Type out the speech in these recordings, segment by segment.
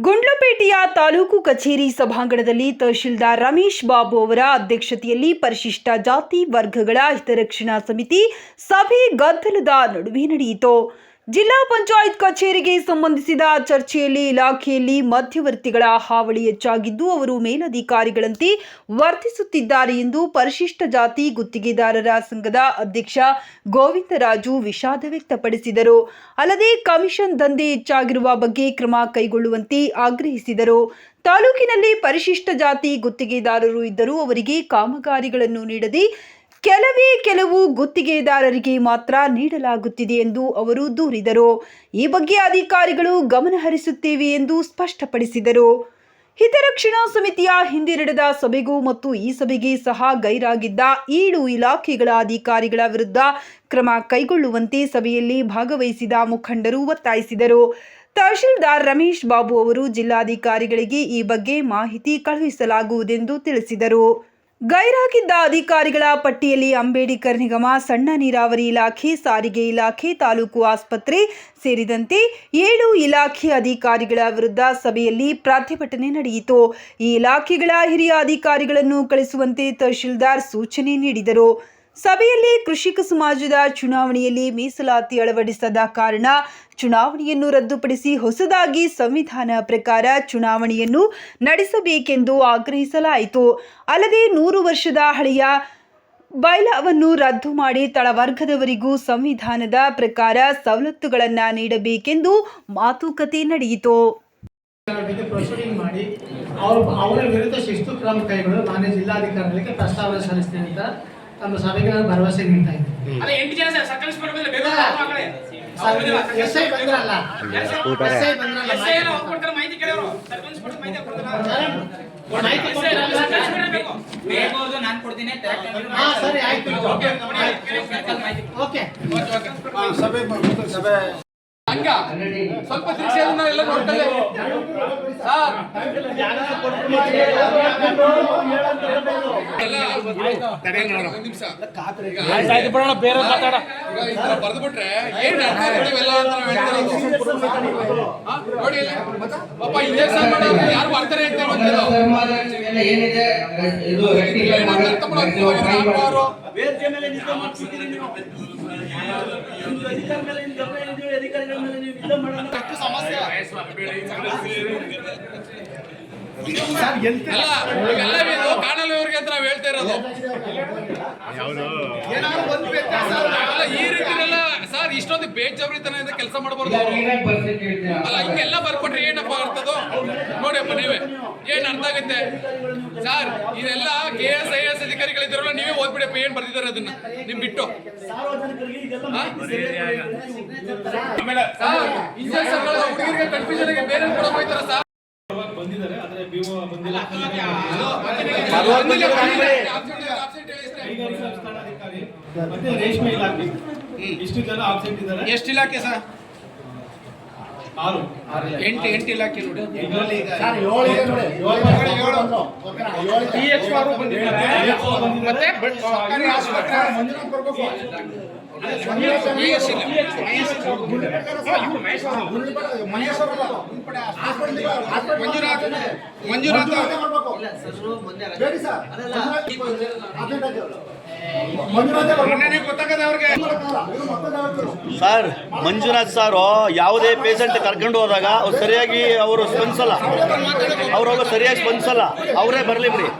ಗುಂಡ್ಲುಪೇಟೆಯ ತಾಲೂಕು ಕಚೇರಿ ಸಭಾಂಗಣದಲ್ಲಿ ತಹಶೀಲ್ದಾರ್ ರಮೇಶ್ ಬಾಬು ಅವರ ಅಧ್ಯಕ್ಷತೆಯಲ್ಲಿ ಪರಿಶಿಷ್ಟ ಜಾತಿ ವರ್ಗಗಳ ಹಿತರಕ್ಷಣಾ ಸಮಿತಿ ಸಭೆ ಗದ್ದಲದ ನಡುವೆ ನಡೆಯಿತು. ಜಿಲ್ಲಾ ಪಂಚಾಯತ್ ಕಚೇರಿಗೆ ಸಂಬಂಧಿಸಿದ ಚರ್ಚೆಯಲ್ಲಿ ಇಲಾಖೆಯಲ್ಲಿ ಮಧ್ಯವರ್ತಿಗಳ ಹಾವಳಿ ಹೆಚ್ಚಾಗಿದ್ದು, ಅವರು ಮೇಲಧಿಕಾರಿಗಳಂತೆ ವರ್ತಿಸುತ್ತಿದ್ದಾರೆ ಎಂದು ಪರಿಶಿಷ್ಟ ಜಾತಿ ಗುತ್ತಿಗೆದಾರರ ಸಂಘದ ಅಧ್ಯಕ್ಷ ಗೋವಿಂದರಾಜು ವಿಷಾದ ವ್ಯಕ್ತಪಡಿಸಿದರು. ಅಲ್ಲದೆ ಕಮಿಷನ್ ದಂಧೆ ಹೆಚ್ಚಾಗಿರುವ ಬಗ್ಗೆ ಕ್ರಮ ಕೈಗೊಳ್ಳುವಂತೆ ಆಗ್ರಹಿಸಿದರು. ತಾಲೂಕಿನಲ್ಲಿ ಪರಿಶಿಷ್ಟ ಜಾತಿ ಗುತ್ತಿಗೆದಾರರು ಇದ್ದರೂ ಅವರಿಗೆ ಕಾಮಗಾರಿಗಳನ್ನು ನೀಡದೆ ಕೆಲವೇ ಕೆಲವು ಗುತ್ತಿಗೆದಾರರಿಗೆ ಮಾತ್ರ ನೀಡಲಾಗುತ್ತಿದೆ ಎಂದು ಅವರು ದೂರಿದರು. ಈ ಬಗ್ಗೆ ಅಧಿಕಾರಿಗಳು ಗಮನಹರಿಸುತ್ತೇವೆ ಎಂದು ಸ್ಪಷ್ಟಪಡಿಸಿದರು. ಹಿತರಕ್ಷಣಾ ಸಮಿತಿಯ ಹಿಂದೆ ನಡೆದ ಸಭೆಗೂ ಮತ್ತು ಈ ಸಭೆಗೆ ಸಹ ಗೈರಾಗಿದ್ದ ಏಳು ಇಲಾಖೆಗಳ ಅಧಿಕಾರಿಗಳ ವಿರುದ್ಧ ಕ್ರಮ ಕೈಗೊಳ್ಳುವಂತೆ ಸಭೆಯಲ್ಲಿ ಭಾಗವಹಿಸಿದ ಮುಖಂಡರು ಒತ್ತಾಯಿಸಿದರು. ತಹಶೀಲ್ದಾರ್ ರಮೇಶ್ ಬಾಬು ಅವರು ಜಿಲ್ಲಾಧಿಕಾರಿಗಳಿಗೆ ಈ ಬಗ್ಗೆ ಮಾಹಿತಿ ಕಳುಹಿಸಲಾಗುವುದೆಂದು ತಿಳಿಸಿದರು. ಗೈರಾಗಿದ್ದ ಅಧಿಕಾರಿಗಳ ಪಟ್ಟಿಯಲ್ಲಿ ಅಂಬೇಡ್ಕರ್ ನಿಗಮ, ಸಣ್ಣ ನೀರಾವರಿ ಇಲಾಖೆ, ಸಾರಿಗೆ ಇಲಾಖೆ, ತಾಲೂಕು ಆಸ್ಪತ್ರೆ ಸೇರಿದಂತೆ ಏಳು ಇಲಾಖೆ ಅಧಿಕಾರಿಗಳ ವಿರುದ್ಧ ಸಭೆಯಲ್ಲಿ ಪ್ರತಿಭಟನೆ ನಡೆಯಿತು. ಈ ಇಲಾಖೆಗಳ ಹಿರಿಯ ಅಧಿಕಾರಿಗಳನ್ನು ಕಳಿಸುವಂತೆ ತಹಶೀಲ್ದಾರ್ ಸೂಚನೆ ನೀಡಿದರು. ಸಭೆಯಲ್ಲಿ ಕೃಷಿಕ ಸಮಾಜದ ಚುನಾವಣೆಯಲ್ಲಿ ಮೀಸಲಾತಿ ಅಳವಡಿಸದ ಕಾರಣ ಚುನಾವಣೆಯನ್ನು ರದ್ದುಪಡಿಸಿ ಹೊಸದಾಗಿ ಸಂವಿಧಾನ ಪ್ರಕಾರ ಚುನಾವಣೆಯನ್ನು ನಡೆಸಬೇಕೆಂದು ಆಗ್ರಹಿಸಲಾಯಿತು. ಅಲ್ಲದೆ ನೂರು ವರ್ಷದ ಹಳೆಯ ಬೈಲವನ್ನು ರದ್ದು ಮಾಡಿ ತಳವರ್ಗದವರಿಗೂ ಸಂವಿಧಾನದ ಪ್ರಕಾರ ಸವಲತ್ತುಗಳನ್ನು ನೀಡಬೇಕೆಂದು ಮಾತುಕತೆ ನಡೆಯಿತು. ವಿರುದ್ಧ ಶಿಸ್ತು ಕ್ರಮ ಕೈಗೊಳ್ಳಲು ಮಾನ್ಯ ಜಿಲ್ಲಾಧಿಕಾರಿಗಳಿಗೆ ಪ್ರಸ್ತಾವನೆ ಸಲ್ಲಿಸ್ತೇನೆ ಅಂತ ತಮ್ಮ ಸಭೆಗೆ ನಾನು ಭರವಸೆ ನೀಡ್ತಾ ಇದ್ದೀನಿ. ಅಲ್ಲ ಎಂಟು ಜನ ಸರ್ ಸರ್ಕಲ್ ಮೇಲೆ ಬೇಗ ಇಲ್ಲ. ಆ ಕಡೆ. ಸರ್, ಅವ್ರು ಬಂದಿಲ್ಲ, ಎಸ್ ಐ ಬಂದ್ರಲ್ಲ. ಎಸ್ ಐ ಎಸ್ ಐ ಬಂದ್ರಲ್ಲ ಎಸ್ ಐ ಏನೋ ಅವ್ರು ಕೊಡ್ತಾರೆ. ಮಾಹಿತಿ ಕೇಳೋರು. ಸರ್ಕಲ್ ಮಾಹಿತಿ ಕೊಡ್ತಾರೆ. ನಾನು ಕೊಡ್ತೀನಿ. ಹಾ ಸರಿ ಆಯ್ತು. ಓಕೆ ಮಾಹಿತಿ ಓಕೆ. ಹಂಗ? ಸ್ವಲ್ಪ ಎಲ್ಲ ಸರ್ ಬರ್ದ್ಬಿಟ್ರೆ ಏನ್? ನೋಡಿ. ಪಾಪ ಇಂಜೆಕ್ಷನ್ ಮಾಡೋರು ಯಾರು ಬರ್ತಾರೆ ಅಂತ ಏನಿದೆ? ಇದು ಸಮಸ್ಯೆ. ಅಲ್ಲ ನಾವ್ ಹೇಳ್ತಾ ಇರೋದು. ಈ ರೀತಿನೆಲ್ಲ ಸರ್ ಇಷ್ಟೊಂದು ಬೇಜವಾಬ್ದಾರಿತನದಿಂದ ಕೆಲಸ ಮಾಡಬಾರ್ದು ಅವ್ರು. ಅಲ್ಲ ಹಿಂಗೆಲ್ಲ ಬರ್ಕೊಟ್ರೆ ಏನಪ್ಪ ಅರ್ಥದು ನೋಡಿಯಪ್ಪ ನೀವೇ ಏನ್ ಅರ್ಥ ಆಗುತ್ತೆ? ಸರ್ ಇದೆಲ್ಲ ಕೆ ಎಸ್ ಐ ಎಸ್ ಅಧಿಕಾರಿಗಳಿದ್ದಾರಲ್ಲ ನೀವೇ ಓದ್ಬಿಡಪ್ಪ ಏನ್ ಬರ್ದಿದ್ದಾರೆ ಅದನ್ನ? ನಿಮ್ ಬಿಟ್ಟು. ಹುಡುಗರಿಗೆ ಕನ್ಫ್ಯೂಷನ್ ಬೇರೆ ಹೋಯ್ತಾರ ಸರ್. ಕೈಗಾರಿಕಾ ಮತ್ತೆ ರೇಷ್ಮೆ ಇಲಾಖೆ. ಇಷ್ಟು ಜನ ಆಬ್ಸೆಂಟ್ ಇದ್ದಾರೆ? ಎಷ್ಟು ಇಲಾಖೆ ಸರ್. ಆರು ಎಂಟು ಎಂಟು ಇಲಾಖೆ ನೋಡಿ ಮತ್ತೆ ಸರ್ಕಾರಿ ಆಸ್ಪತ್ರೆ? ಮಂಜುನಾಥ್ ಮಂಜುನಾಥ್ ಸರ್ ಮಂಜುನಾಥ್ ಸಾರು ಯಾವುದೇ ಪೇಷಂಟ್ ಕರ್ಕೊಂಡು ಹೋದಾಗ ಅವ್ರು ಸರಿಯಾಗಿ ಅವರು ಸ್ಪಂದಿಸಲ್ಲ. ಅವ್ರವಾಗ ಸರಿಯಾಗಿ ಸ್ಪಂದಿಸಲ್ಲ. ಅವರೇ ಬರಲಿ ಬಿಡಿ.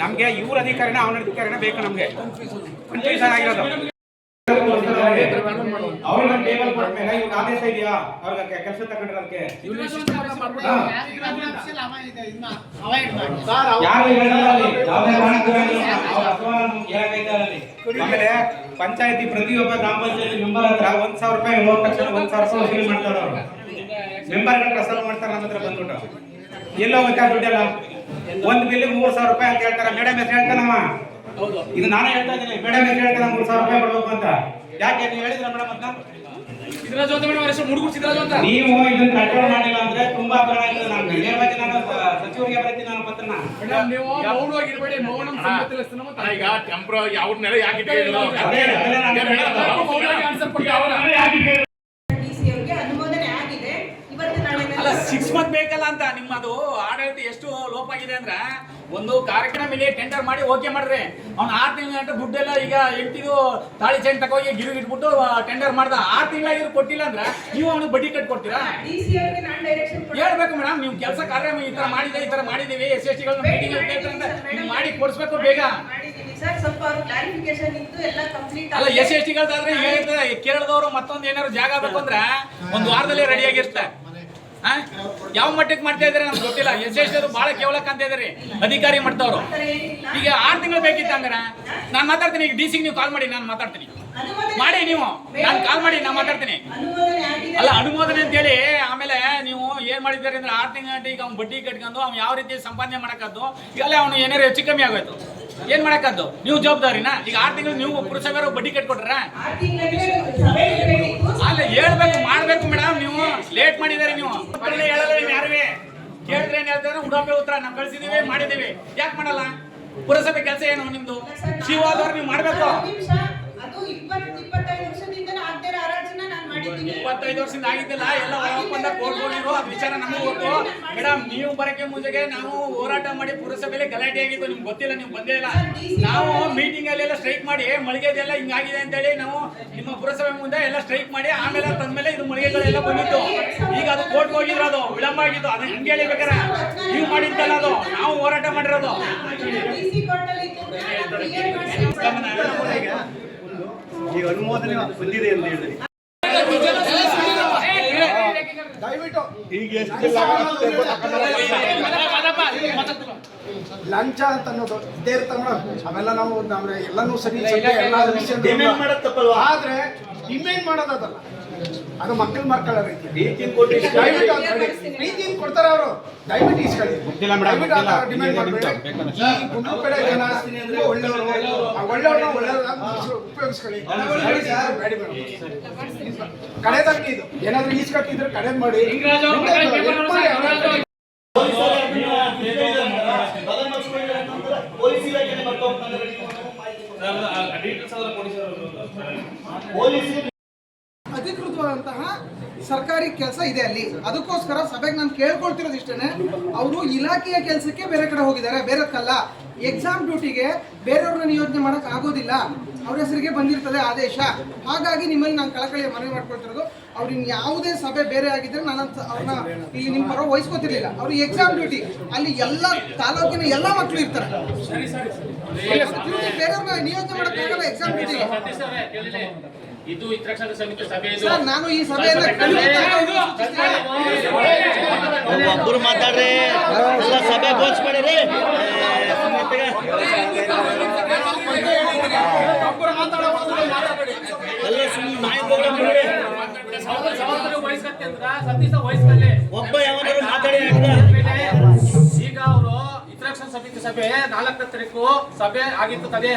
ನಮ್ಗೆ ಇವ್ರ ಅಧಿಕಾರಿನ ಅವನ ಅಧಿಕಾರಿನ ಬೇಕು ನಮ್ಗೆ. ಕನ್ಫ್ಯೂಷನ್ ಆಗಿರೋದು. ಅವ್ರಿಗೆ ಟೇಬಲ್ ಕೊಟ್ಟ ಮೇಲೆ ಇವ್ರಿಗೆ ಆದೇಶ ಇದೆಯಾ? ಅವ್ರಿಗೆ ಕೆಲಸ ತಗೊಂಡಿರೋದಕ್ಕೆ. ಆಮೇಲೆ ಪಂಚಾಯತಿ ಪ್ರತಿಯೊಬ್ಬ ಗ್ರಾಮ ಪಂಚಾಯತಿ ಮೆಂಬರ್ ಹತ್ರ ಒಂದ್ ಸಾವಿರ ರೂಪಾಯಿ ಲಕ್ಷ ಒಂದ್ ಸಾವಿರ ರೂಪಾಯಿ ವಸೂಲಿ ಮಾಡ್ತಾರೆ ಅವರು. ಮೆಂಬರ್ ಪ್ರಸಾರ ಮಾಡ್ತಾರೆ ನಮ್ಮ ಹತ್ರ ಬಂದ್ಬಿಟ್ಟು ಎಲ್ಲೋ ಹೋಗ್ತಾ ದುಡ್ಡೆಲ್ಲ ಒಂದ್ ಬಿಲ್ ಮೂರ್ ಸಾವಿರ ರೂಪಾಯಿ ಅಂತ ಹೇಳ್ತಾರೆ ಮೇಡಮ್ ಹೆಸರು ಹೇಳ್ತಾನಮ್ಮ ಇದು ನಾನು ಹೇಳ್ತಾ ಇದ್ದೀನಿ ಮೇಡಮ್ ಹೇಳ್ತಾರೆ ಮೂರ್ ಸಾವಿರ ರೂಪಾಯಿ ಕೊಡ್ಬೇಕು ಅಂತ ಯಾಕೆ ನೀವು ಹೇಳಿದ್ರ ಮೇಡಮ್ ಅಂತ ಹೆಸರು ನೀವು ಇದನ್ನ ಕಂಟ್ರೋಲ್ ಮಾಡಿಲ್ಲ ಅಂದ್ರೆ ತುಂಬಾ ಅಪರಾಧ ಇದೆ ನಾನು ನೇರವಾಗಿ ನಾನು ಸಚಿವರಿಗೆ ಬರ್ತೀನಿ ನಾನು ಪತ್ರನ. ಈಗ ಅವ್ರನ್ನೆಲ್ಲ ಯಾಕೆ ಇಟ್ಟಿದ್ದೀರೋ? ಅದೇ ಅದೇ ನಾನು ಏ ಮೇಡಮ್, ತಾವು ಮೌನವಾಗಿ ಆನ್ಸರ್ ಕೊಡಿ ಅವರ ಡಿಸಿ ಅವರಿಗೆ ಅನುಮೋದನೆ ಆಗಿದೆ ಇವತ್ತು ನಾಳೆ ಅಲ್ಲ ಸಿಕ್ಸ್ ಮಂತ್ ಬೇಕಲ್ಲ ಅಂತ ನಿಮ್ಮದು ಆಡಳಿತ ಎಷ್ಟು ಲೋಪ ಆಗಿದೆ ಅಂದ್ರೆ ಒಂದು ಕಾರ್ಯಕ್ರಮ ಮೇಲೆ ಟೆಂಡರ್ ಮಾಡಿ ಓಕೆ ಮಾಡ್ರಿ. ಅವ್ನು ಆರು ತಿಂಗಳ ಗಂಟೆ ದುಡ್ಡೆಲ್ಲ ಈಗ ಎಂಟಿದು ತಾಳಿ ಚೈನ್ ತಗೋಗಿ ಗಿರು ಇಟ್ಬಿಟ್ಟು ಟೆಂಡರ್ ಮಾಡ್ದ. ಆರು ತಿಂಗಳಾಗಿದ್ರು ಕೊಟ್ಟಿಲ್ಲ ಅಂದ್ರೆ ನೀವು ಅವ್ನಿಗೆ ಬಡ್ಡಿ ಕಟ್ ಕೊಡ್ತೀರಾ ಹೇಳ್ಬೇಕು ಮೇಡಮ್ ನೀವು ಕೆಲಸ ಕಾರ್ಯ ಈ ತರ ಮಾಡಿದೆ ಈ ತರ ಮಾಡಿದೀವಿ ಎಸ್ ಎಸ್ ಟಿಗಳನ್ನ ಮೀಟಿಂಗ್ ಅಂತ ನೀವು ಮಾಡಿ ಕೊಡಿಸ್ಬೇಕು ಬೇಗ. ಅಲ್ಲ ಎಸ್ ಎಸ್ ಟಿಗಳದಾದ್ರೆ ಹೇಳಿದ್ರೆ ಕೇರಳದವರು ಮತ್ತೊಂದು ಏನಾದ್ರು ಜಾಗ ಬೇಕು ಅಂದ್ರೆ ಒಂದು ವಾರದಲ್ಲಿ ರೆಡಿ ಆಗಿರ್ತಾರೆ? ಯಾವ ಮಟ್ಟಕ್ಕೆ ಮಾಡ್ತಾ ಇದಾರೆ ನಮ್ಗೆ ಗೊತ್ತಿಲ್ಲ. ಎಸ್ ಬಹಳ ಕೇವಲಕ್ಕೆ ಅಂತ ಇದಾರೆ ಅಧಿಕಾರಿ ಮಾಡ್ತವ್ರು. ಈಗ ಆರು ತಿಂಗಳು ಬೇಕಿತ್ತು ಅಂದ್ರೆ ನಾನು ಮಾತಾಡ್ತೀನಿ. ಈಗ ಡಿ ಸಿಗೆ ನೀವು ಕಾಲ್ ಮಾಡಿ, ನಾನು ಮಾತಾಡ್ತೀನಿ. ಮಾಡಿ ನೀವು. ನಾನು ಕಾಲ್ ಮಾಡಿ, ನಾನು ಮಾತಾಡ್ತೀನಿ. ಅಲ್ಲ, ಅನುಮೋದನೆ ಅಂತೇಳಿ ಆಮೇಲೆ ನೀವು ಏನ್ ಮಾಡಿದ್ದಾರೆ ಅಂದ್ರೆ ಆರು ತಿಂಗಳ ಈಗ ಅವ್ನು ಬಡ್ಡಿ ಕಟ್ಕೊಂಡು ಅವ್ನು ಯಾವ ರೀತಿ ಸಂಪಾದನೆ ಮಾಡಕ್ಕದ್ದು? ಈಗಲೇ ಅವನು ಏನಾರು ಹೆಚ್ಚು ಕಮ್ಮಿ ಆಗೋಯ್ತು. ಏನ್ ಮಾಡಕ್ಕದ್ದು? ನೀವು ಜವಾಬ್ದಾರಿನ? ಈಗ ಆರು ತಿಂಗಳು ನೀವು ಪುರಸಭೆಯವರು ಬಡ್ಡಿ ಕಟ್ಕೊಟ್ರ? ಅಲ್ಲ, ಹೇಳ್ಬೇಕು, ಮಾಡ್ಬೇಕು ಮಾಡಿದಾರೆ ನೀವು? ಹೇಳಲ್ಲ ನೀವು ಯಾರುವೆ? ಕೇಳಿದ್ರೆ ಏನ್ ಹೇಳ್ತಾರೆ? ಉಡಾಪೆ ಉತ್ತರ ನಾವು ಕಳ್ಸಿದೀವಿ ಮಾಡಿದೀವಿ ಯಾಕೆ ಮಾಡಲ್ಲ? ಪುರಸಭೆ ಕೆಲಸ ಏನು ನಿಮ್ದು? ಶಿವಾದವ್ರು ನೀವು ಮಾಡ್ಬೇಕು. ಇಪ್ಪತ್ತೈದು ವರ್ಷದಿಂದ ಆಗಿದ್ದಿಲ್ಲ ಎಲ್ಲ ಒಪ್ಪಂದ ಅದ್ ಅದು ವಿಚಾರ ನಮಗೆ ಗೊತ್ತು. ಮೇಡಮ್ ನೀವು ಬರಕ್ಕೆ ಮುಂಚೆಗೆ ನಾವು ಹೋರಾಟ ಮಾಡಿ ಪುರಸಭೆಯಲ್ಲಿ ಗಲಾಟೆ ಆಗಿತ್ತು. ನಿಮ್ಗೆ ಗೊತ್ತಿಲ್ಲ ನೀವು ಬಂದೇ ಇಲ್ಲ. ನಾವು ಮೀಟಿಂಗ್ ಅಲ್ಲಿ ಎಲ್ಲ ಸ್ಟ್ರೈಕ್ ಮಾಡಿ ಮಳಿಗೆದೆಲ್ಲ ಹಿಂಗಾಗಿದೆ ಅಂತೇಳಿ ನಾವು ನಿಮ್ಮ ಪುರಸಭೆ ಮುಂದೆ ಎಲ್ಲ ಸ್ಟ್ರೈಕ್ ಮಾಡಿ ಆಮೇಲೆ ತಂದ್ಮೇಲೆ ಇದು ಮಳಿಗೆಗಳೆಲ್ಲ ಬಂದಿತ್ತು. ಈಗ ಅದು ಕೋರ್ಟ್ ಹೋಗಿದ್ರು ಅದು ವಿಳಂಬ ಆಗಿದ್ದು ಅದು ಹಿಂಗೆ ಹೇಳಿಬೇಕಾರೆ ನೀವು ಮಾಡಿದ್ದಲ್ಲ ಅದು ನಾವು ಹೋರಾಟ ಮಾಡಿರೋದು. ಈಗ ಅನುಮೋದನೆ ಬಂದಿದೆ ಅಂತ ಹೇಳಿ ಈಗ ಲಂಚ ಅಂತ ಅನ್ನೋದು ಇದೇ ಇರ್ತಾವ ಮೇಡಮ್ ಅವೆಲ್ಲ ನಾವು ನಾವು ಎಲ್ಲಾನು ಸರಿ ಎಲ್ಲ ವಿಷಯ ಡಿಮ್ಯಾಂಡ್ ಮಾಡೋದು ತಪ್ಪಲ್ವಾ ಆದ್ರೆ ಡಿಮ್ಯಾಂಡ್ ಮಾಡೋದಲ್ಲ ಅದು ಮಕ್ಕಳು ಮಕ್ಕಳ ರೀತಿ. ಕೊಟ್ಟು ಕೊಡ್ತಾರೆ ಅವರು? ದಯವಿಟ್ಟು ಇಸ್ಕೊಳ್ಳಿ. ಡಿಮ್ಯಾಂಡ್ ಮಾಡಬೇಡಿ ಕಡೆ ಜನ ಒಳ್ಳೆಯವರು ಒಳ್ಳೆಯವ್ರನ್ನ ಉಪಯೋಗಿಸ್ಕೊಳ್ಳಿ. ಇದು. ಏನಾದ್ರು ಈಸ್ಕೊಟ್ಟಿದ್ರೆ ಕಡೆದ್ ಮಾಡಿ. ಪೊಲೀಸ್ ಅಧಿಕೃತವಾದಂತಹ ಸರ್ಕಾರಿ ಕೆಲಸ ಇದೆ ಅಲ್ಲಿ. ಅದಕ್ಕೋಸ್ಕರ ಸಭೆಗೆ ನಾನು ಕೇಳ್ಕೊಳ್ತಿರೋದು ಇಷ್ಟೇ ಅವರು ಇಲಾಖೆಯ ಕೆಲಸಕ್ಕೆ ಬೇರೆ ಕಡೆ ಹೋಗಿದ್ದಾರೆ ಬೇರೆದಕ್ಕಲ್ಲ ಎಕ್ಸಾಮ್ ಡ್ಯೂಟಿಗೆ ಬೇರೆಯವ್ರನ್ನ ನಿಯೋಜನೆ ಮಾಡಕ್ ಆಗೋದಿಲ್ಲ. ಅವ್ರ ಹೆಸರಿಗೆ ಬಂದಿರ್ತದೆ ಆದೇಶ. ಹಾಗಾಗಿ ನಿಮ್ಮಲ್ಲಿ ನಾನು ಕಳಕಳಿಯ ಮನವಿ ಮಾಡ್ಕೊಳ್ತಿರೋದು. ಅವ್ರು ಇನ್ ಯಾವುದೇ ಸಭೆ ಬೇರೆ ಆಗಿದ್ರೆ ನಾನು ಅವ್ರನ್ನ ಇಲ್ಲಿ ನಿಮ್ಮ ಪರ ವಹಿಸ್ಕೊತಿರ್ಲಿಲ್ಲ. ಅವ್ರು ಎಕ್ಸಾಮ್ ಡ್ಯೂಟಿ ಅಲ್ಲಿ ಎಲ್ಲ ತಾಲೂಕಿನ ಎಲ್ಲ ಮಕ್ಕಳು ಇರ್ತಾರೆ. ಬೇರೆಯವ್ರನ್ನ ನಿಯೋಜನೆ ಮಾಡಕ್ಕಾಗಲ್ಲ ಎಕ್ಸಾಮ್ ಡ್ಯೂಟಿಗೆ ಇದು ಹಿತರಕ್ಷಣಾ ಸಮಿತಿ ಸಭೆ ಇದು. ಸರ್ ನಾನು ಈ ಸಭೆಯನ್ನ ಖಂಡಿತ ಒಬ್ಬೊಬ್ರು ಮಾತಾಡ್ರಿ. ಎಲ್ಲ ಸಭೆ ಘೋಷಿಸ್ಬೇಡ್ರಿ. ಒಬ್ಬ ಯಾವಾಗಲೂ ಮಾತಾಡಿ ಈಗ ಅವರು ಹಿತರಕ್ಷಣಾ ಸಮಿತಿ ಸಭೆ ನಾಲ್ಕನೇ ತಾರೀಕು ಸಭೆ ಆಗಿತ್ತು ತದೆ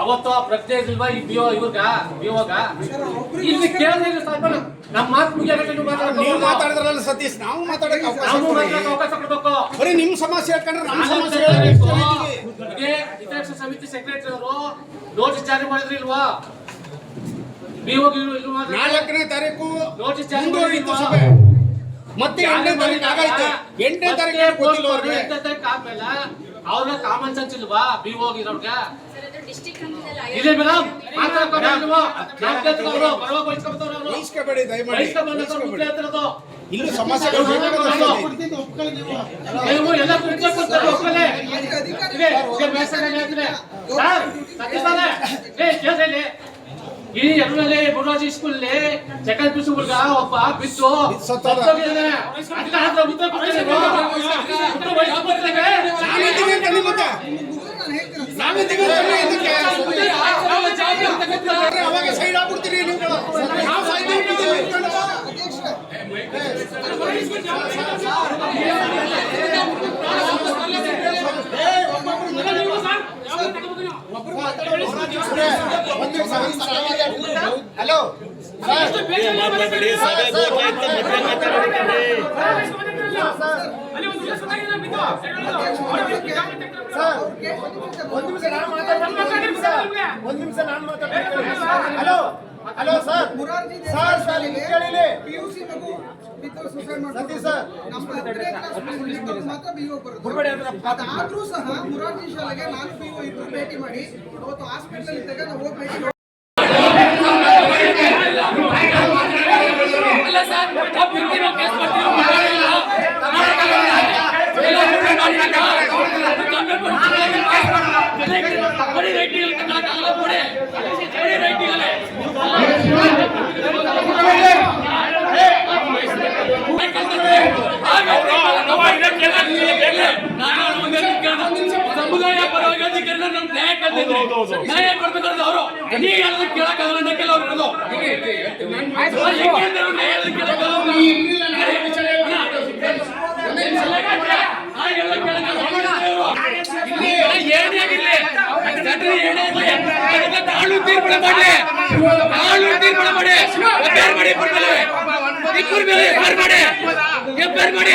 ಅವತ್ತು ಆ ಪ್ರಜ್ಞೆ ಇಲ್ವಾ ಈ ಬಿಒ ಇವ್ರಗ? ಬಿಒಗ ಇಲ್ಲಿ ಕೇಳಿದ್ರೆ ಸ್ವಲ್ಪ ನಮ್ಮ ಮಾತು ಮುಗಿಯಾಗತ್ತೆ ನೀವು ನೀವು ಮಾತಾಡೋದು. ಮಾತಾಡಿದ್ರಲ್ಲ ಸತೀಶ್ ನಾವು ಮಾತಾಡಕ್ಕೆ ಅವಕಾಶ ನಾವು. ಮಾತಾಡಕ್ಕೆ ಅವಕಾಶ ಕೊಡ್ಬೇಕು. ಬರೀ ನಿಮ್ ಸಮಸ್ಯೆ ಹೇಳ್ಕೊಂಡ್ರೆ ನಮ್ಮ ಸಮಸ್ಯೆ ಇದೇ ಹಿತರಕ್ಷಣಾ ಸಮಿತಿ ಸೆಕ್ರೆಟರಿ ಅವರು ನೋಟಿಸ್ ಜಾರಿ ಮಾಡಿದ್ರಿ ಇಲ್ವಾ? ನಾಲ್ಕನೇ ತಾರೀಕು ನೋಟಿಸ್ ಜಾರಿ ಮುಂದುವರಿಯಿತು? ಸಭೆ. ಮತ್ತೆ ಎಂಟನೇ ತಾರೀಕು ಆಗೈತೆ. ಎಂಟನೇ ತಾರೀಕು ಗೊತ್ತಿಲ್ಲ ಅವ್ರಿಗೆ. ಎಂಟನೇ ತಾರೀಕು ಆದ್ಮೇಲೆ ಅವ್ರ ಕಾಮನ್ ಸೆನ್ಸ್ ಇಲ್ವಾ? ಬಿ ಹೋಗಿರೋರ್ಗೆ ಇದೆ ಮೇಡಮ್ ಮಾತಾಡ್ಕೊಂಡು? ನಾವ್ ಕೇಳ್ತಿರೋರು, ಬರುವಾಗ ಬೈಸ್ಕೊಂಬರ್ತಾವ್ರು ಅವ್ರು. ವಹಿಸ್ಕೋಬೇಡಿ ದಯಮಾಡಿ ಬೈಸ್ಕೊಂಬಂದವ್ರು ಮುಗ್ದೇ ಹೇಳ್ತಿರೋದು. ಇಲ್ಲೂ ಸಮಸ್ಯೆಗಳು. ನೀವು ಎಲ್ಲ ಕುರ್ಚಿ ಕೊಡ್ತಾರೆ ಒಪ್ಕೊಳ್ಳಿ. ಅಧಿಕಾರಿ ಇದೆ, ಇದೆ, ಬೇಸರ ಹೇಳ್ತಿದೆ. ಸರ್, ಸತೀಶ್ ಅವರೇ, ಏ, ಕೇಳ್ರಿ ಇಲ್ಲಿ. ಈ ಎರ್ರಲ್ಲಿ ಗುರುರಾಜ್ ಸ್ಕೂಲ್ ಸೆಕೆಂಡ್ ಪಿ ಹುಡುಗ ಒಬ್ಬ ಬಿದ್ದು ಸತ್ತೋದ. ನಾನು ಅಂತ ಇದಕ್ಕೆ. ಅವಾಗ ಸೈಡ್ ಆಗ್ಬಿಡ್ತೀರಿ ನೀವುಗಳು. ನಾವು ಸೈಡ್ ಹಲೋ. ಮಾತಾಡಬೇಡಿ ಸಭೆ ಬೋರ್ಡ್ ಅಂತ ಮತ್ತೆ ಮಾತಾಡಬೇಡಿ ಒಂದು ನಿಮಿಷ ನಾನು ಮಾತಾಡ್ತೀನಿ ಒಂದು ನಿಮಿಷ ನಾನು ಮಾತಾಡ್ತೀನಿ hello hello sir Morarji sir sir ಇಲ್ಲಿ ಕೇಳಿಲಿ ಪಿಯುಸಿ ಮಗು ಬಿದ್ದು ಸುಸೈಡ್ ಸತಿ ಸರ್. ನಮ್ಮ ಹತ್ತನೇ ಕ್ಲಾಸ್ ಮಕ್ಕಳು ಮಾತ್ರ ಬಿಒ ಬರುತ್ತೆ ಅದಾದ್ರೂ ಸಹ ಮುರಾರ್ಜಿ ಶಾಲೆಗೆ ನಾನು ಬಿಒ ಇಬ್ರು ಭೇಟಿ ಮಾಡಿ ಅವತ್ತು ಹಾಸ್ಪಿಟಲ್ ಇದ್ದಾಗ ನಾವು ಹೋಗಿ ಭೇಟಿ ಮಾಡಿ ಅಲ್ಲ ಸರ್ ನಾವು ಬಿಡ್ತೀರೋ ಕೇಸ್ ಮಾಡ್ತೀರೋ ಮಾಡೋದಿಲ್ಲ. ಎಲ್ಲ ಬಿಡ್ತೀವಿ ಮಾಡಿದಾಗ ಕಮ್ಮಿ ಕೊಡ್ತೀವಿ. ಬರೀ ರೈಟಿಂಗ್ ತಗೊಳಕ್ಕಾಗಲ್ಲ ಬಿಡಿ. ಬರೀ ರೈಟಿಂಗ್ ಅಲ್ಲೇ. ಆಗ ಅವ್ರು ನಾವು ಇದನ್ನ ಕೇಳೋದು ಕೇಳಿ. ನಾನು ಒಂದೇ ಕೇಳ್ದೆ. ಸಮುದಾಯ ಪರವಾಗಿ ಅಧಿಕಾರಿನ ನಮ್ ನ್ಯಾಯ ಕೇಳ್ತಿದ್ವಿ. ನ್ಯಾಯ ಕೊಡ್ಬೇಕಾದ್ರೆ ಅವರು ನೀ ಹೇಳೋದು ಕೇಳಕ್ಕಾಗಲ್ಲ ಅಂತ ಕೆಲವ್ರು ಇರೋದು. ಯಾಕೆಂದ್ರೆ ಅವ್ರು ನ್ಯಾಯ ಹೇಳೋದು ಕೇಳಕ್ಕಾಗಲ್ಲ. ಆ ಹೇಳೋದು ಕೇಳಕ್ಕಾಗಲ್ಲ. ಇಲ್ಲಿ ಏನೇ ಆಗಿರ್ಲಿ, ಜನರು ಏನೇ ಇರ್ಲಿ, ಅದನ್ನ ತಾಳು ತೀರ್ಮಾನ ಮಾಡಿ ತಾಳು ತೀರ್ಮಾನ ಮಾಡಿ ಎಫ್ಐಆರ್ ಮಾಡಿ ಇಬ್ಬರ ಮೇಲೆ ಇಬ್ಬರ ಮೇಲೆ ಎಫ್ಐಆರ್ ಮಾಡಿ ಎಫ್ಐಆರ್ ಮಾಡಿ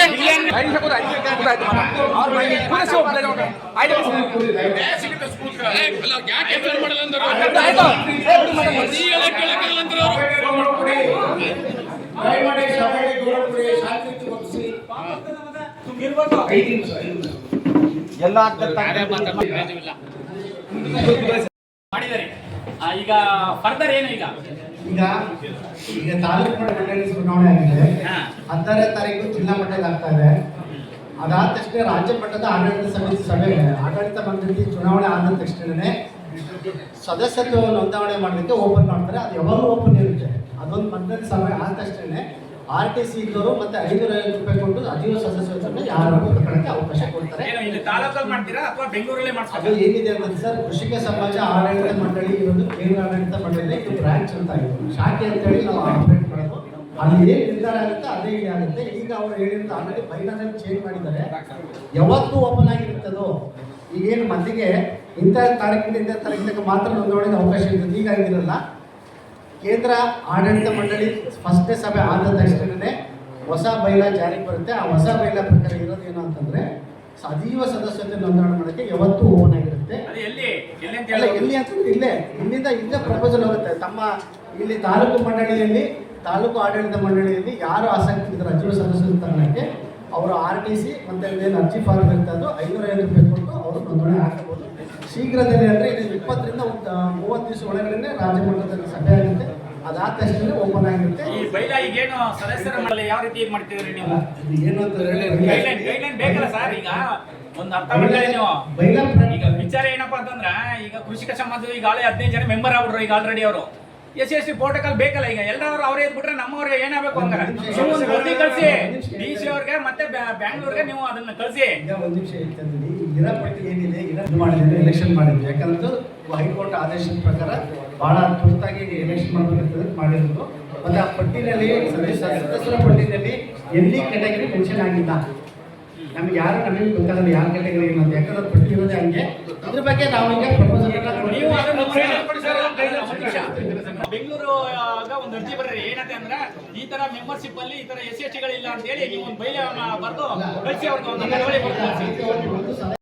ಎಲ್ಲ ಮಾಡಿ ಎಲ್ಲ ಸುಮ್ಗಿರಿ ದಯಮಾಡಿ ಸಭೆಗೆ ದೂರ ಕೊಡಿ ಶಾಂತಿ ಒಪ್ಪಿಸಿ ಎಲ್ಲ ಮಾಡಿದ್ದಾರೆ. ಆ, ಈಗ ಫರ್ದರ್ ಏನು ಈಗ? ಈಗ ಈಗ ತಾಲೂಕು ಮಂಡಳಿ ಚುನಾವಣೆ ಆಗಿದೆ. ಹತ್ತನೇ ತಾರೀಕು ಜಿಲ್ಲಾ ಮಟ್ಟದಲ್ಲಿ ಆಗ್ತಾ ಇದೆ. ಅದಾದ ತಕ್ಷಣ ರಾಜ್ಯ ಮಟ್ಟದ ಆಡಳಿತ ಸಮಿತಿ ಸಭೆ ಆಡಳಿತ ಮಂಡಳಿ ಚುನಾವಣೆ ಆದ ತಕ್ಷಣನೇ ಸದಸ್ಯತ್ವ ನೋಂದಾವಣೆ ಮಾಡಲಿಕ್ಕೆ ಓಪನ್ ಮಾಡ್ತಾರೆ. ಅದು ಯಾವಾಗಲೂ ಓಪನ್ ಇರುತ್ತೆ. ಅದೊಂದು ಮಂಡಳಿ ಸಭೆ ಆದ ತಕ್ಷಣ ಆರ್ ಟಿ ಸಿ ಇದ್ದವರು ಮತ್ತೆ ಐದು ಐವತ್ತು ರೂಪಾಯಿ ಕೊಟ್ಟು ಅಜೀವ ಸದಸ್ಯತ್ವವನ್ನು ಯಾರು ಅವಕಾಶ ಕೊಡ್ತಾರೆ. ಏನು ಇಲ್ಲಿ ತಾಲೂಕಲ್ಲಿ ಮಾಡ್ತೀರಾ ಅಥವಾ ಬೆಂಗಳೂರಲ್ಲೇ ಅದು ಮಾಡ್ತೀರಾ ಏನಿದೆ ಅಂದ್ರೆ ಸರ್ ಕೃಷಿಕ ಸಮಾಜ ಆಡಳಿತ ಮಂಡಳಿ ಇರೋದು ಕೇಂದ್ರ ಆಡಳಿತ ಮಂಡಳಿ ಇದು ಬ್ರಾಂಚ್ ಅಂತ ಇದೆ. ಶಾಖೆ ಅಂತೇಳಿ ನಾವು ಆಪರೇಟ್ ಮಾಡೋದು. ಅಲ್ಲಿ ಏನ್ ನಿರ್ಧಾರ ಆಗುತ್ತೆ ಅದೇ ಇಲ್ಲಿ ಆಗುತ್ತೆ. ಈಗ ಅವ್ರು ಹೇಳಿರೋದು ಆಲ್ರೆಡಿ ಫೈನಲ್ ಚೇಂಜ್ ಮಾಡಿದ್ದಾರೆ. ಯಾವತ್ತೂ ಓಪನ್ ಆಗಿರುತ್ತದೋ ಈಗೇನು ಮಂದಿಗೆ ಇಂಥ ತಾರೀಕಿಂದ ಇಂಥ ತಾರೀಕಿನ ಮಾತ್ರ ನೋಂದಣಿಗೆ ಅವಕಾಶ ಇರ್ತದೆ. ಈಗ ಆಗಿರಲ್ಲ ಕೇಂದ್ರ ಆಡಳಿತ ಮಂಡಳಿ ಫಸ್ಟ್ನೇ ಸಭೆ ಆದ ತಕ್ಷಣನೇ ಹೊಸ ಬೈಲ ಜಾರಿಗೆ ಬರುತ್ತೆ. ಆ ಹೊಸ ಬೈಲ ಪ್ರಕಾರ ಇರೋದು ಏನು ಅಂತಂದ್ರೆ ಸಜೀವ ಸದಸ್ಯತೆ ನೋಂದಣಿ ಮಾಡೋಕ್ಕೆ ಯಾವತ್ತೂ ಓನ್ ಆಗಿರುತ್ತೆ. ಎಲ್ಲಿ? ಅಂತಂದ್ರೆ ಇಲ್ಲೇ. ಇಲ್ಲಿಂದ ಇಲ್ಲೇ ಪ್ರಪೋಸಲ್ ಹೋಗುತ್ತೆ. ತಮ್ಮ ಇಲ್ಲಿ ತಾಲೂಕು ಮಂಡಳಿಯಲ್ಲಿ ತಾಲೂಕು ಆಡಳಿತ ಮಂಡಳಿಯಲ್ಲಿ ಯಾರು ಆಸಕ್ತಿ ಇದ್ದಾರೆ ಅಜೀವ ಸದಸ್ಯರು ತಗೊಳ್ಳೋಕ್ಕೆ ಅವರು ಆರ್ ಟಿ ಸಿ ಮತ್ತೆ ಏನು ಅರ್ಜಿ ಫಾರ್ಮ್ ಇರ್ತದೋ ಐನೂರ ಐದು ರೂಪಾಯಿ ಕೊಟ್ಟು ಅವರು ನೋಂದಣಿ ಹಾಕಬಹುದು ಶೀಘ್ರದಲ್ಲಿ ಅಂದರೆ ಇದು ಇಪ್ಪತ್ತರಿಂದ ಮೂವತ್ತು ದಿವಸ ಒಳಗಡೆ ರಾಜ್ಯ ಮಟ್ಟದಲ್ಲಿ ಸಭೆ ಆಗುತ್ತೆ. ಅದಾದ ತಕ್ಷಣ ಓಪನ್ ಆಗಿರುತ್ತೆ ಈ ಬೈಲ ಈಗೇನು ಸದಸ್ಯರ ಮೇಲೆ ಯಾವ ರೀತಿ ಇದು ಮಾಡ್ತಿದ್ರಿ ನೀವು? ಏನು ಅಂತ ಗೈಡ್ಲೈನ್ ಹೇಳಿ ಗೈಡ್ಲೈನ್ ಬೇಕಲ್ಲ ಸರ್ ಈಗ? ಒಂದು ಅರ್ಥ ಮಾಡ್ಕೊಳ್ಳಿ ನೀವು. ಬೈಲ ಈಗ ವಿಚಾರ ಏನಪ್ಪಾ ಅಂತಂದ್ರೆ ಈಗ ಕೃಷಿಕ ಸಮಾಜದ ಈಗ ಆಳೆ ಹದಿನೈದು ಜನ ಮೆಂಬರ್ ಆಗ್ಬಿಟ್ರು ಈಗ ಆಲ್ರೆಡಿ ಅವರು. ಎಸ್ ಎಸ್ ಸಿ ಪ್ರೋಟೋಕಾಲ್ ಬೇಕಲ್ಲ ಈಗ? ಎಲ್ಲರೂ ಅವರೇ ಇದ್ಬಿಟ್ರೆ ನಮ್ಮವ್ರಿಗೆ ಏನಾಗಬೇಕು ಹಂಗಾರೆ? ವರದಿ ಕಳಿಸಿ. ಡಿ ಸಿ ಅವ್ರಿಗೆ ಮತ್ತೆ ಬ್ಯಾ- ಬ್ಯಾಂಗ್ಳೂರ್ಗೆ ನೀವು ಅದನ್ನ ಕಳಿಸಿ. ಒಂದು ನಿಮಿಷ ಹೇಳ್ತಿದ್ದೀನಿ ಇರೋ ಪಟ್ಟಿ ಏನಿದೆ ಇದು ಮಾಡಿದ್ರೆ ಎಲೆಕ್ಷನ್ ಮಾಡಿದ್ವಿ ಯಾಕಂದ್ರೆ ಹೈಕೋರ್ಟ್ ಆದೇಶದ ಪ್ರಕಾರ ಬಹಳ ತುರ್ತಾಗಿ ಎಲೆಕ್ಷನ್ ಮಾಡಬೇಕಂತ ಮಾಡಿರೋದು. ಮತ್ತೆ ಆ ಪಟ್ಟಿನಲ್ಲಿ ಸದಸ್ಯರ ಪಟ್ಟಿನಲ್ಲಿ ಎಲ್ಲಿ ಕೆಟಗರಿ ಮೆನ್ಷನ್ ಆಗಿಲ್ಲ. ನಮ್ಗೆ ಯಾರು ನಮಗೆ ಗೊತ್ತಾಗಲ್ಲ ಯಾರ ಕೆಟಗರಿ ಏನು ಅಂತ. ಯಾಕಂದ್ರೆ ಪಟ್ಟಿ ಇರೋದೇ ಹಂಗೆ. ಅದ್ರ ಬಗ್ಗೆ ನಾವು ಈಗ ಪ್ರಪೋಸಲ್ ಬೆಂಗಳೂರು ಒಂದು ಅರ್ಜಿ ಬರ್ರಿ. ಏನಂತೆ ಅಂದ್ರೆ ಈ ತರ ಮೆಂಬರ್ಶಿಪ್ ಅಲ್ಲಿ ಈ ತರ ಎಸ್ ಎಸ್ ಟಿಗಳಿಲ್ಲ ಅಂತ ಹೇಳಿ ನೀವು ಒಂದು ಬೈಲ ಬರ್ದು ಕಳಿಸಿ ಅವ್ರಿಗೆ ಒಂದು.